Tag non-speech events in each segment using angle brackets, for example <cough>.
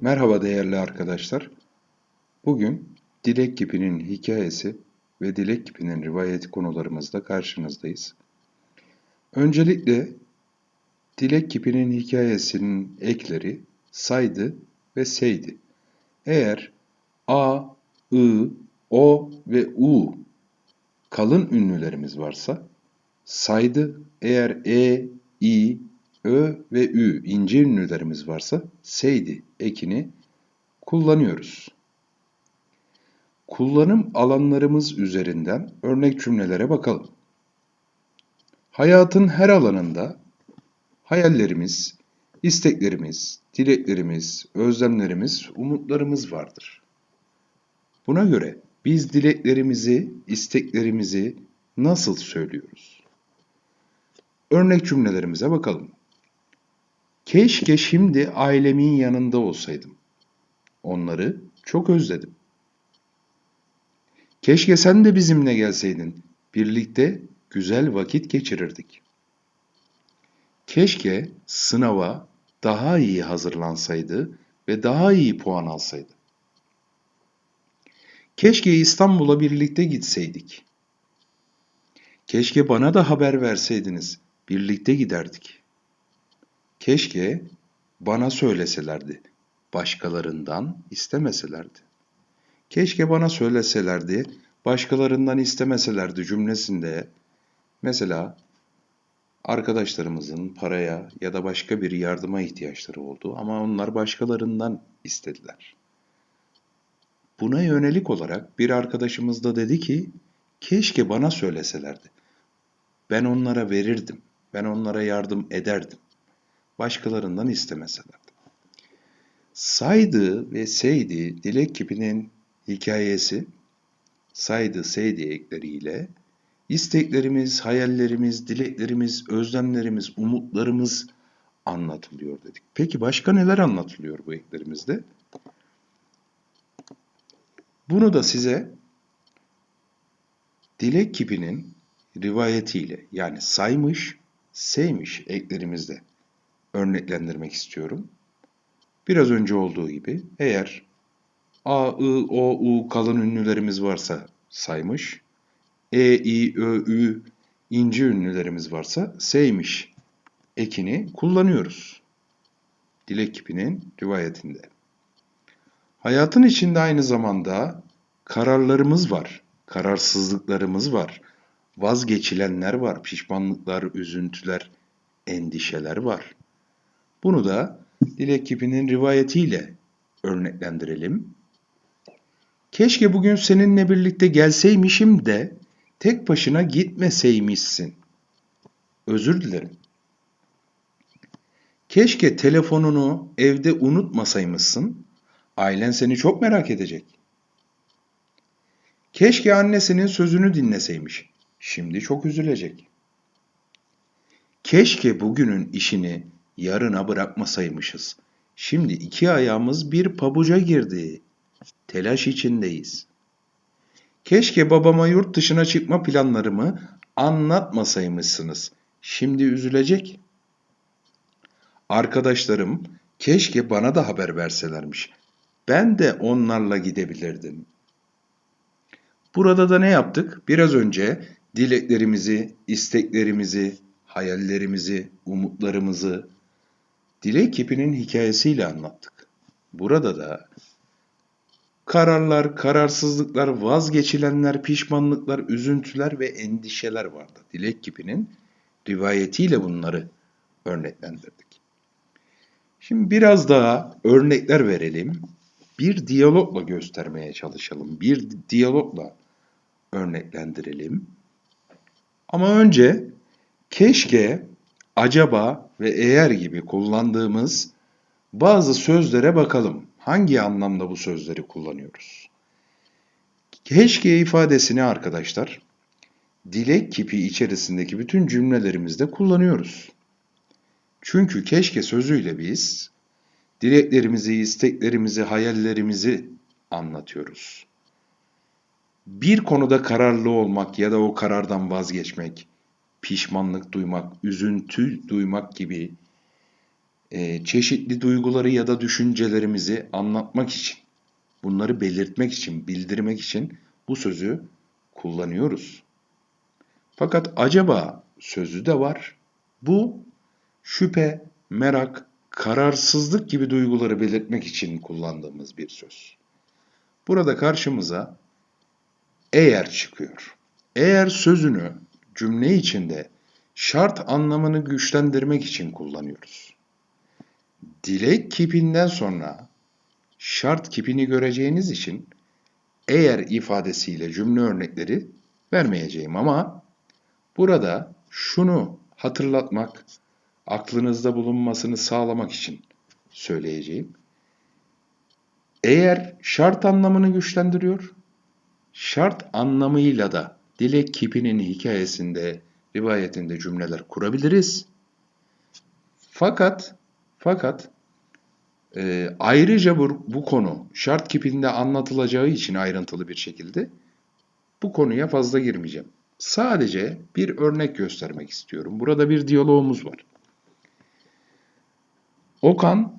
Merhaba değerli arkadaşlar. Bugün Dilek Kipi'nin hikayesi ve Dilek Kipi'nin rivayeti konularımızda karşınızdayız. Öncelikle Dilek Kipi'nin hikayesinin ekleri saydı ve seydi. Eğer A, I, O ve U kalın ünlülerimiz varsa saydı. Eğer E, İ, Ö ve Ü ince ünlülerimiz varsa seydi ekini kullanıyoruz. Kullanım alanlarımız üzerinden örnek cümlelere bakalım. Hayatın her alanında hayallerimiz, isteklerimiz, dileklerimiz, özlemlerimiz, umutlarımız vardır. Buna göre biz dileklerimizi, isteklerimizi nasıl söylüyoruz? Örnek cümlelerimize bakalım. Keşke şimdi ailemin yanında olsaydım. Onları çok özledim. Keşke sen de bizimle gelseydin. Birlikte güzel vakit geçirirdik. Keşke sınava daha iyi hazırlansaydı ve daha iyi puan alsaydı. Keşke İstanbul'a birlikte gitseydik. Keşke bana da haber verseydiniz. Birlikte giderdik. Keşke bana söyleselerdi. Başkalarından istemeselerdi. Keşke bana söyleselerdi, başkalarından istemeselerdi cümlesinde mesela arkadaşlarımızın paraya ya da başka bir yardıma ihtiyaçları oldu ama onlar başkalarından istediler. Buna yönelik olarak bir arkadaşımız da dedi ki keşke bana söyleselerdi. Ben onlara verirdim. Ben onlara yardım ederdim. Başkalarından istemeselerdi. Saydı ve seydi dilek kipinin hikayesi saydı seydi ekleriyle isteklerimiz, hayallerimiz, dileklerimiz, özlemlerimiz, umutlarımız anlatılıyor dedik. Peki başka neler anlatılıyor bu eklerimizde? Bunu da size dilek kipinin rivayetiyle yani saymış, seymiş eklerimizde örneklendirmek istiyorum. Biraz önce olduğu gibi eğer A, I, O, U kalın ünlülerimiz varsa saymış, E, I, Ö, Ü ince ünlülerimiz varsa seymiş ekini kullanıyoruz. Dilek kipinin rivayetinde. Hayatın içinde aynı zamanda kararlarımız var, kararsızlıklarımız var, vazgeçilenler var, pişmanlıklar, üzüntüler, endişeler var. Bunu da Dilek kipinin rivayetiyle örneklendirelim. Keşke bugün seninle birlikte gelseymişim de tek başına gitmeseymişsin. Özür dilerim. Keşke telefonunu evde unutmasaymışsın. Ailen seni çok merak edecek. Keşke annesinin sözünü dinleseymiş. Şimdi çok üzülecek. Keşke bugünün işini yarına bırakmasaymışız. Şimdi iki ayağımız bir pabuca girdi. Telaş içindeyiz. Keşke babama yurt dışına çıkma planlarımı anlatmasaymışsınız. Şimdi üzülecek. Arkadaşlarım keşke bana da haber verselermiş. Ben de onlarla gidebilirdim. Burada da ne yaptık? Biraz önce dileklerimizi, isteklerimizi, hayallerimizi, umutlarımızı dilek kipinin hikayesiyle anlattık. Burada da kararlar, kararsızlıklar, vazgeçilenler, pişmanlıklar, üzüntüler ve endişeler vardı. Dilek kipinin rivayetiyle bunları örneklendirdik. Şimdi biraz daha örnekler verelim. Bir diyalogla göstermeye çalışalım. Bir diyalogla örneklendirelim. Ama önce keşke, acaba ve eğer gibi kullandığımız bazı sözlere bakalım. Hangi anlamda bu sözleri kullanıyoruz? Keşke ifadesini arkadaşlar dilek kipi içerisindeki bütün cümlelerimizde kullanıyoruz. Çünkü keşke sözüyle biz dileklerimizi, isteklerimizi, hayallerimizi anlatıyoruz. Bir konuda kararlı olmak ya da o karardan vazgeçmek, pişmanlık duymak, üzüntü duymak gibi e, çeşitli duyguları ya da düşüncelerimizi anlatmak için, bunları belirtmek için, bildirmek için bu sözü kullanıyoruz. Fakat acaba sözü de var. Bu şüphe, merak, kararsızlık gibi duyguları belirtmek için kullandığımız bir söz. Burada karşımıza eğer çıkıyor. Eğer sözünü cümle içinde şart anlamını güçlendirmek için kullanıyoruz. Dilek kipinden sonra şart kipini göreceğiniz için eğer ifadesiyle cümle örnekleri vermeyeceğim ama burada şunu hatırlatmak, aklınızda bulunmasını sağlamak için söyleyeceğim. Eğer şart anlamını güçlendiriyor, şart anlamıyla da dilek kipinin hikayesinde, rivayetinde cümleler kurabiliriz. Fakat fakat e, ayrıca bu, bu konu şart kipinde anlatılacağı için ayrıntılı bir şekilde bu konuya fazla girmeyeceğim. Sadece bir örnek göstermek istiyorum. Burada bir diyalogumuz var. Okan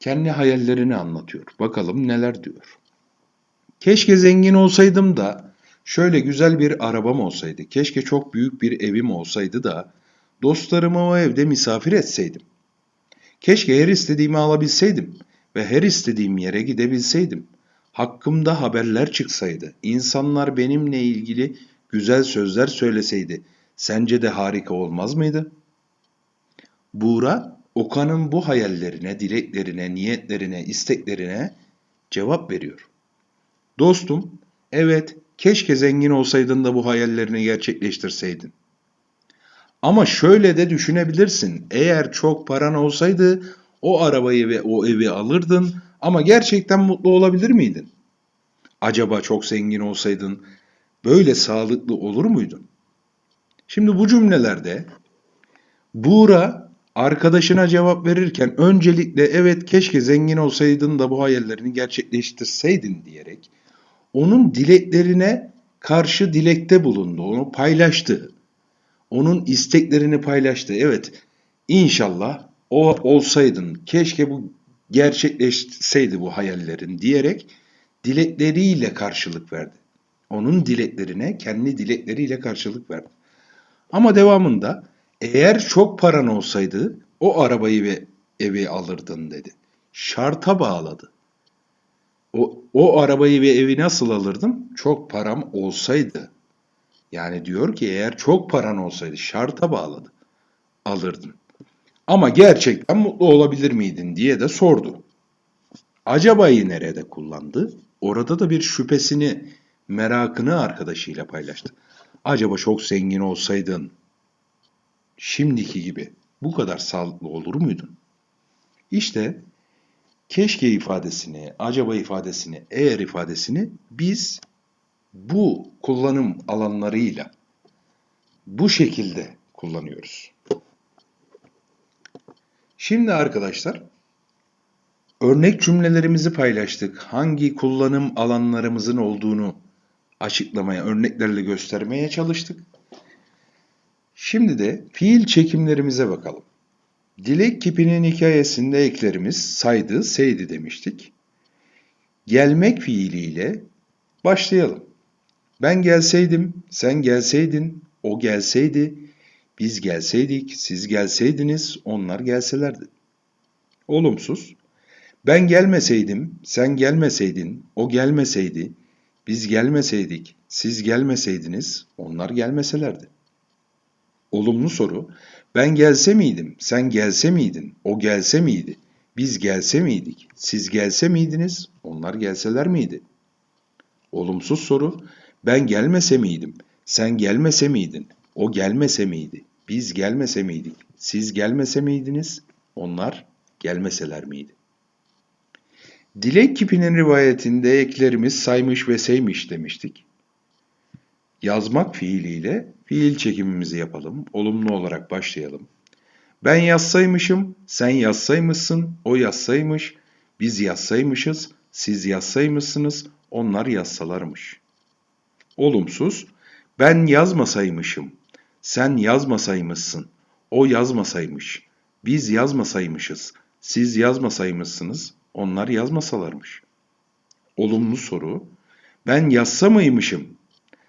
kendi hayallerini anlatıyor. Bakalım neler diyor. Keşke zengin olsaydım da şöyle güzel bir arabam olsaydı. Keşke çok büyük bir evim olsaydı da dostlarımı o evde misafir etseydim. Keşke her istediğimi alabilseydim ve her istediğim yere gidebilseydim. Hakkımda haberler çıksaydı, insanlar benimle ilgili güzel sözler söyleseydi, sence de harika olmaz mıydı? Buğra, Okan'ın bu hayallerine, dileklerine, niyetlerine, isteklerine cevap veriyor. Dostum, evet, keşke zengin olsaydın da bu hayallerini gerçekleştirseydin. Ama şöyle de düşünebilirsin. Eğer çok paran olsaydı o arabayı ve o evi alırdın ama gerçekten mutlu olabilir miydin? Acaba çok zengin olsaydın böyle sağlıklı olur muydun? Şimdi bu cümlelerde Buğra arkadaşına cevap verirken öncelikle evet keşke zengin olsaydın da bu hayallerini gerçekleştirseydin diyerek onun dileklerine karşı dilekte bulundu, onu paylaştı. Onun isteklerini paylaştı. Evet, inşallah o olsaydın, keşke bu gerçekleşseydi bu hayallerin diyerek dilekleriyle karşılık verdi. Onun dileklerine kendi dilekleriyle karşılık verdi. Ama devamında eğer çok paran olsaydı o arabayı ve evi alırdın dedi. Şarta bağladı. O, o arabayı ve evi nasıl alırdım? Çok param olsaydı. Yani diyor ki eğer çok paran olsaydı şarta bağladı. Alırdın. Ama gerçekten mutlu olabilir miydin diye de sordu. Acaba'yı nerede kullandı? Orada da bir şüphesini, merakını arkadaşıyla paylaştı. Acaba çok zengin olsaydın, şimdiki gibi bu kadar sağlıklı olur muydun? İşte keşke ifadesini, acaba ifadesini, eğer ifadesini biz bu kullanım alanlarıyla bu şekilde kullanıyoruz. Şimdi arkadaşlar örnek cümlelerimizi paylaştık. Hangi kullanım alanlarımızın olduğunu açıklamaya, örneklerle göstermeye çalıştık. Şimdi de fiil çekimlerimize bakalım. Dilek kipinin hikayesinde eklerimiz saydı, seydi demiştik. Gelmek fiiliyle başlayalım. Ben gelseydim, sen gelseydin, o gelseydi, biz gelseydik, siz gelseydiniz, onlar gelselerdi. Olumsuz. Ben gelmeseydim, sen gelmeseydin, o gelmeseydi, biz gelmeseydik, siz gelmeseydiniz, onlar gelmeselerdi. Olumlu soru. Ben gelse miydim, sen gelse miydin, o gelse miydi, biz gelse miydik, siz gelse miydiniz, onlar gelseler miydi? Olumsuz soru. Ben gelmese miydim, sen gelmese miydin, o gelmese miydi, biz gelmese miydik, siz gelmese miydiniz, onlar gelmeseler miydi? Dilek kipinin rivayetinde eklerimiz saymış ve seymiş demiştik. Yazmak fiiliyle fiil çekimimizi yapalım. Olumlu olarak başlayalım. Ben yazsaymışım, sen yazsaymışsın, o yazsaymış, biz yazsaymışız, siz yazsaymışsınız, onlar yazsalarmış. Olumsuz, ben yazmasaymışım, sen yazmasaymışsın, o yazmasaymış, biz yazmasaymışız, siz yazmasaymışsınız, onlar yazmasalarmış. Olumlu soru, ben yazsa mıymışım,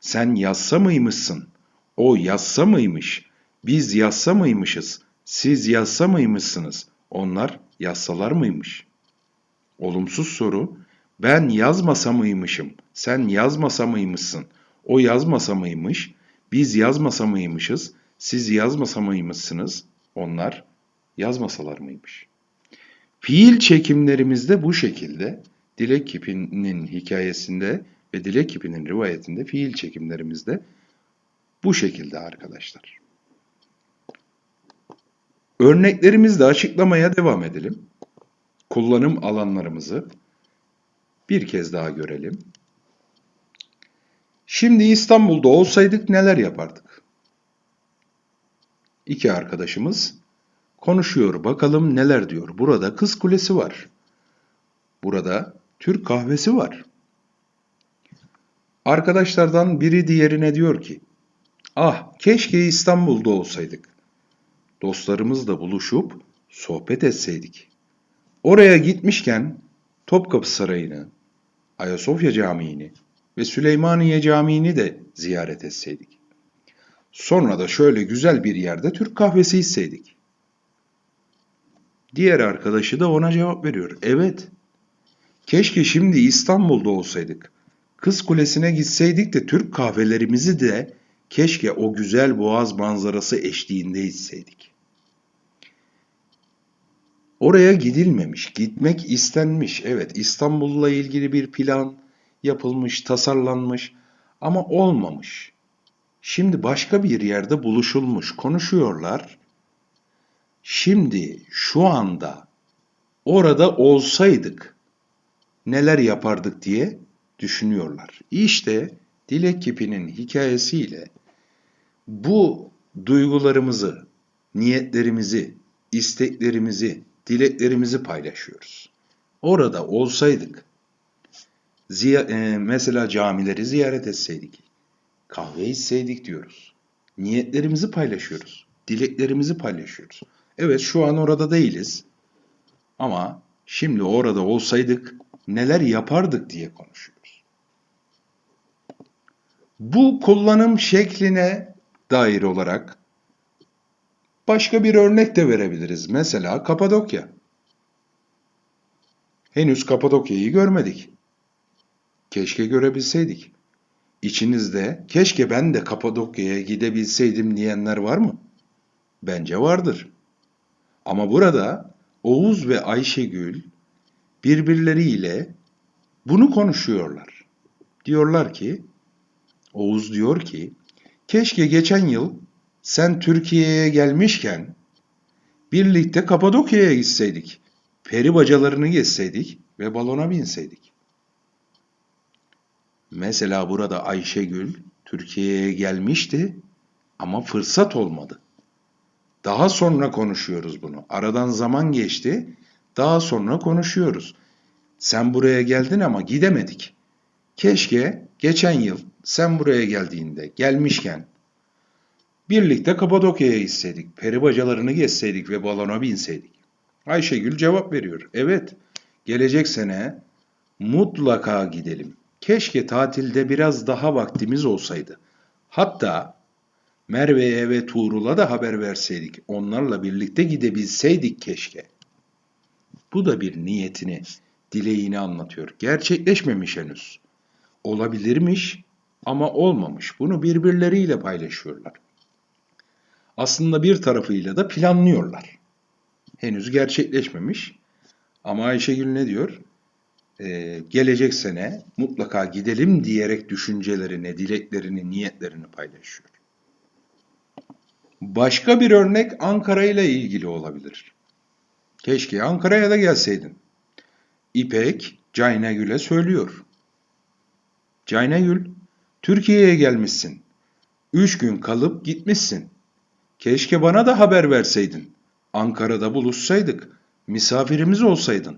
sen yazsa mıymışsın, o yazsa mıymış, biz yazsa mıymışız, siz yazsa mıymışsınız, onlar yazsalar mıymış? Olumsuz soru, ben yazmasa mıymışım, sen yazmasa mıymışsın, o yazmasa mıymış, biz yazmasa mıymışız, siz yazmasa mıymışsınız, onlar yazmasalar mıymış? Fiil çekimlerimizde bu şekilde. Dilek Kipi'nin hikayesinde ve Dilek Kipi'nin rivayetinde fiil çekimlerimizde bu şekilde arkadaşlar. Örneklerimizle açıklamaya devam edelim. Kullanım alanlarımızı bir kez daha görelim. Şimdi İstanbul'da olsaydık neler yapardık? İki arkadaşımız konuşuyor. Bakalım neler diyor. Burada Kız Kulesi var. Burada Türk kahvesi var. Arkadaşlardan biri diğerine diyor ki, Ah keşke İstanbul'da olsaydık. Dostlarımızla buluşup sohbet etseydik. Oraya gitmişken Topkapı Sarayı'nı, Ayasofya Camii'ni ve Süleymaniye Camii'ni de ziyaret etseydik. Sonra da şöyle güzel bir yerde Türk kahvesi içseydik. Diğer arkadaşı da ona cevap veriyor. Evet, keşke şimdi İstanbul'da olsaydık. Kız Kulesi'ne gitseydik de Türk kahvelerimizi de keşke o güzel boğaz manzarası eşliğinde içseydik. Oraya gidilmemiş, gitmek istenmiş. Evet, İstanbul'la ilgili bir plan yapılmış, tasarlanmış ama olmamış. Şimdi başka bir yerde buluşulmuş, konuşuyorlar. Şimdi şu anda orada olsaydık neler yapardık diye düşünüyorlar. İşte Dilek Kipi'nin hikayesiyle bu duygularımızı, niyetlerimizi, isteklerimizi, dileklerimizi paylaşıyoruz. Orada olsaydık, ziya, e, mesela camileri ziyaret etseydik, kahve içseydik diyoruz. Niyetlerimizi paylaşıyoruz, dileklerimizi paylaşıyoruz. Evet şu an orada değiliz ama şimdi orada olsaydık neler yapardık diye konuşuyoruz. Bu kullanım şekline dair olarak başka bir örnek de verebiliriz. Mesela Kapadokya. Henüz Kapadokya'yı görmedik. Keşke görebilseydik. İçinizde keşke ben de Kapadokya'ya gidebilseydim diyenler var mı? Bence vardır. Ama burada Oğuz ve Ayşegül birbirleriyle bunu konuşuyorlar. Diyorlar ki, Oğuz diyor ki, keşke geçen yıl sen Türkiye'ye gelmişken birlikte Kapadokya'ya gitseydik, peri bacalarını gezseydik ve balona binseydik. Mesela burada Ayşegül Türkiye'ye gelmişti ama fırsat olmadı. Daha sonra konuşuyoruz bunu. Aradan zaman geçti. Daha sonra konuşuyoruz. Sen buraya geldin ama gidemedik. Keşke geçen yıl sen buraya geldiğinde, gelmişken birlikte Kapadokya'ya gitseydik, peri bacalarını gezseydik ve balona binseydik. Ayşegül cevap veriyor. Evet, gelecek sene mutlaka gidelim. Keşke tatilde biraz daha vaktimiz olsaydı. Hatta Merve'ye ve Tuğrul'a da haber verseydik. Onlarla birlikte gidebilseydik keşke. Bu da bir niyetini, dileğini anlatıyor. Gerçekleşmemiş henüz. Olabilirmiş ama olmamış. Bunu birbirleriyle paylaşıyorlar. Aslında bir tarafıyla da planlıyorlar. Henüz gerçekleşmemiş. Ama Ayşegül ne diyor? Ee, gelecek sene mutlaka gidelim diyerek düşüncelerini, dileklerini, niyetlerini paylaşıyor. Başka bir örnek Ankara ile ilgili olabilir. Keşke Ankara'ya da gelseydin. İpek Caynagül'e söylüyor. Caynagül, Türkiye'ye gelmişsin. Üç gün kalıp gitmişsin. Keşke bana da haber verseydin. Ankara'da buluşsaydık. Misafirimiz olsaydın.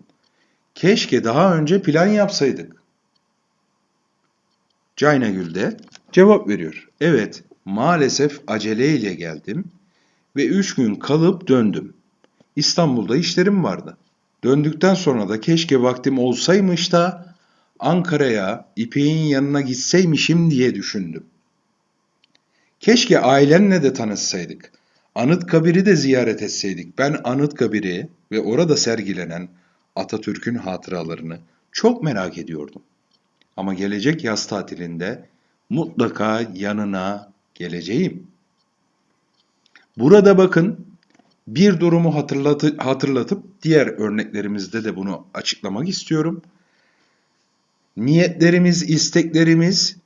Keşke daha önce plan yapsaydık. Caynagül de cevap veriyor. Evet, maalesef aceleyle geldim ve üç gün kalıp döndüm. İstanbul'da işlerim vardı. Döndükten sonra da keşke vaktim olsaymış da Ankara'ya, İpek'in yanına gitseymişim diye düşündüm. Keşke ailenle de tanışsaydık. Anıtkabir'i de ziyaret etseydik. Ben Anıtkabir'i ve orada sergilenen Atatürk'ün hatıralarını çok merak ediyordum. Ama gelecek yaz tatilinde mutlaka yanına geleceğim. Burada bakın bir durumu hatırlatı, hatırlatıp diğer örneklerimizde de bunu açıklamak istiyorum. Niyetlerimiz, isteklerimiz,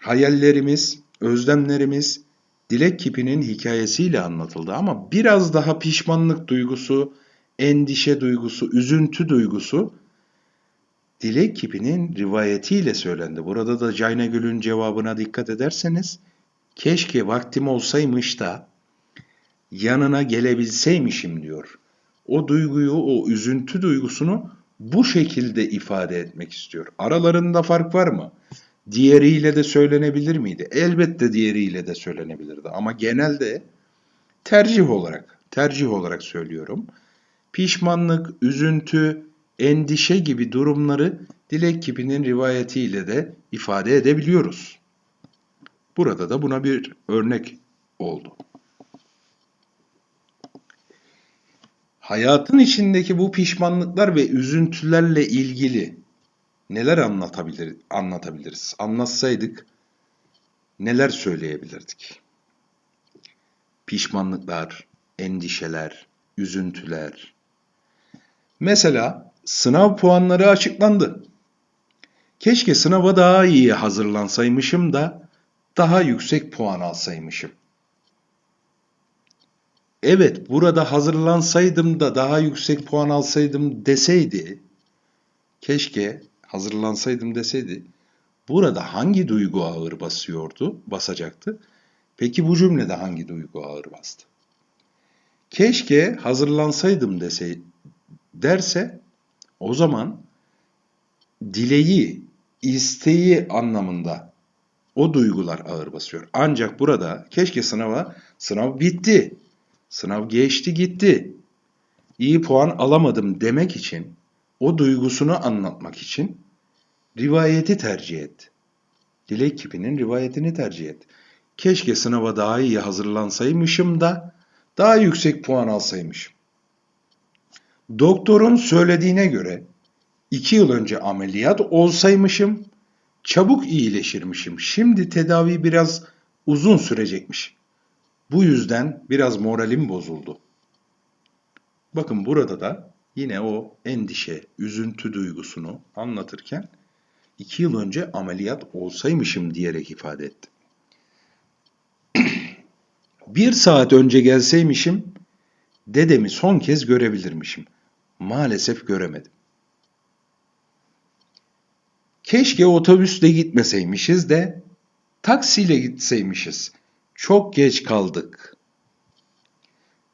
hayallerimiz, özlemlerimiz dilek kipinin hikayesiyle anlatıldı ama biraz daha pişmanlık duygusu, endişe duygusu, üzüntü duygusu dilek kipinin rivayetiyle söylendi. Burada da Caynagül'ün cevabına dikkat ederseniz keşke vaktim olsaymış da yanına gelebilseymişim diyor. O duyguyu, o üzüntü duygusunu bu şekilde ifade etmek istiyor. Aralarında fark var mı? Diğeriyle de söylenebilir miydi? Elbette diğeriyle de söylenebilirdi ama genelde tercih olarak, tercih olarak söylüyorum. Pişmanlık, üzüntü, endişe gibi durumları dilek kipinin rivayetiyle de ifade edebiliyoruz. Burada da buna bir örnek oldu. Hayatın içindeki bu pişmanlıklar ve üzüntülerle ilgili neler anlatabilir, anlatabiliriz? Anlatsaydık neler söyleyebilirdik? Pişmanlıklar, endişeler, üzüntüler. Mesela sınav puanları açıklandı. Keşke sınava daha iyi hazırlansaymışım da daha yüksek puan alsaymışım. Evet, burada hazırlansaydım da daha yüksek puan alsaydım deseydi, keşke hazırlansaydım deseydi, burada hangi duygu ağır basıyordu, basacaktı? Peki bu cümlede hangi duygu ağır bastı? Keşke hazırlansaydım dese, derse o zaman dileği, isteği anlamında o duygular ağır basıyor. Ancak burada keşke sınava, sınav bitti, sınav geçti gitti, iyi puan alamadım demek için, o duygusunu anlatmak için rivayeti tercih et. Dilek kipinin rivayetini tercih et. Keşke sınava daha iyi hazırlansaymışım da daha yüksek puan alsaymışım. Doktorun söylediğine göre iki yıl önce ameliyat olsaymışım, çabuk iyileşirmişim. Şimdi tedavi biraz uzun sürecekmiş. Bu yüzden biraz moralim bozuldu. Bakın burada da yine o endişe, üzüntü duygusunu anlatırken iki yıl önce ameliyat olsaymışım diyerek ifade etti. <clears throat> Bir saat önce gelseymişim, dedemi son kez görebilirmişim. Maalesef göremedim. Keşke otobüsle gitmeseymişiz de taksiyle gitseymişiz. Çok geç kaldık.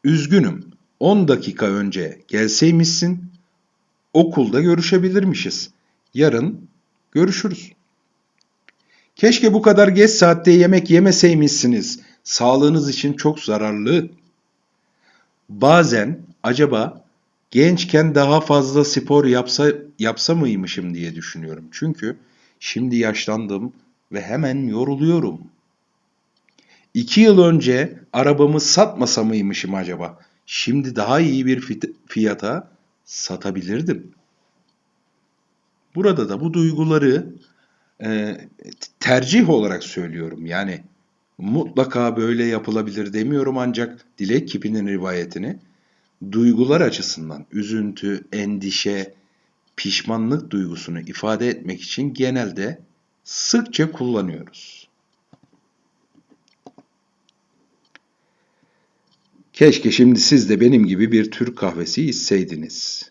Üzgünüm. 10 dakika önce gelseymişsin. Okulda görüşebilirmişiz. Yarın görüşürüz. Keşke bu kadar geç saatte yemek yemeseymişsiniz. Sağlığınız için çok zararlı. Bazen acaba gençken daha fazla spor yapsa yapsa mıymışım diye düşünüyorum. Çünkü şimdi yaşlandım ve hemen yoruluyorum. İki yıl önce arabamı satmasa mıymışım acaba? Şimdi daha iyi bir fiyata satabilirdim. Burada da bu duyguları e, tercih olarak söylüyorum. Yani mutlaka böyle yapılabilir demiyorum ancak Dilek Kipi'nin rivayetini duygular açısından üzüntü, endişe, pişmanlık duygusunu ifade etmek için genelde sıkça kullanıyoruz. Keşke şimdi siz de benim gibi bir Türk kahvesi içseydiniz.